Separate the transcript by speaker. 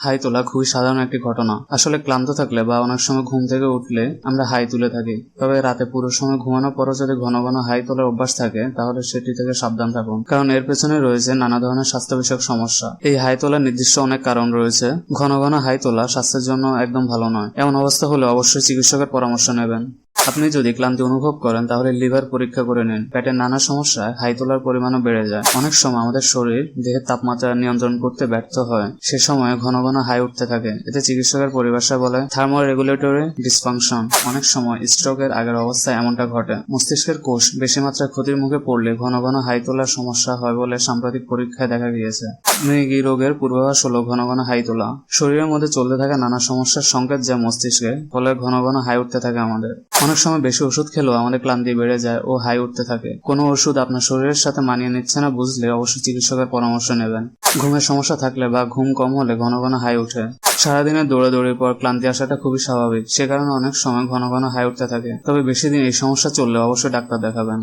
Speaker 1: High তোলা খুবই সাধারণ একটি ঘটনা। আসলে ক্লান্ত থাকলে বা অনেক সময় ঘুম থেকে উঠলে আমরা হাই তুলে থাকি। তবে রাতে পুরো সময় ঘুমানোর পরও যদি ঘন ঘন হাই তোলার অভ্যাস থাকে, তাহলে সেটি থেকে সাবধান থাকুন। কারণ এর পেছনে রয়েছে নানা ধরনের স্বাস্থ্য বিষয়ক সমস্যা। এই হাই তোলার নির্দিষ্ট অনেক কারণ রয়েছে। ঘন ঘন হাই তোলা স্বাস্থ্যের জন্য একদম ভালো নয়। এমন অবস্থা হলে অবশ্যই চিকিৎসকের পরামর্শ নেবেন। আপনি যদি ক্লান্তি অনুভব করেন, তাহলে লিভার পরীক্ষা করে নিন। পেটের নানা সমস্যায় হাই তোলার পরিমাণও বেড়ে যায়। অনেক সময় আমাদের শরীর দেহের তাপমাত্রা নিয়ন্ত্রণ করতে ব্যর্থ হয়। সে সময় ঘন ঘন হাই উঠতে থাকে। এতে চিকিৎসকের পরিভাষা বলে থার্মো রেগুলেটরি ডিসফাংশন অনেক সময় স্ট্রোকের আগের অবস্থায় এমনটা ঘটে। মস্তিষ্কের কোষ বেশি মাত্রায় ক্ষতির মুখে পড়লে ঘন ঘন হাই তোলার সমস্যা হয় বলে সাম্প্রতিক পরীক্ষায় দেখা গিয়েছে। মৃগী রোগের পূর্বাভাস হলো ঘন ঘন হাই তোলা? শরীরের মধ্যে চলতে থাকা নানা সমস্যার সংকেত যায় মস্তিষ্কে, ফলে ঘন ঘন হাই উঠতে থাকে আমাদের। অনেক সময় বেশি ওষুধ খেলেও আমাদের ক্লান্তি বেড়ে যায় ও হাই উঠতে থাকে। কোনো ওষুধ আপনার শরীরের সাথে মানিয়ে নিচ্ছে না বুঝলে অবশ্যই চিকিৎসকের পরামর্শ নেবেন। ঘুমের সমস্যা থাকলে বা ঘুম কম হলে ঘন ঘন হাই উঠে সারাদিনের দৌড়াদৌড়ির পর ক্লান্তি আসাটা খুবই স্বাভাবিক। সে কারণে অনেক সময় ঘন ঘন হাই উঠতে থাকে। তবে বেশি দিন এই সমস্যা চললে অবশ্যই ডাক্তার দেখাবেন।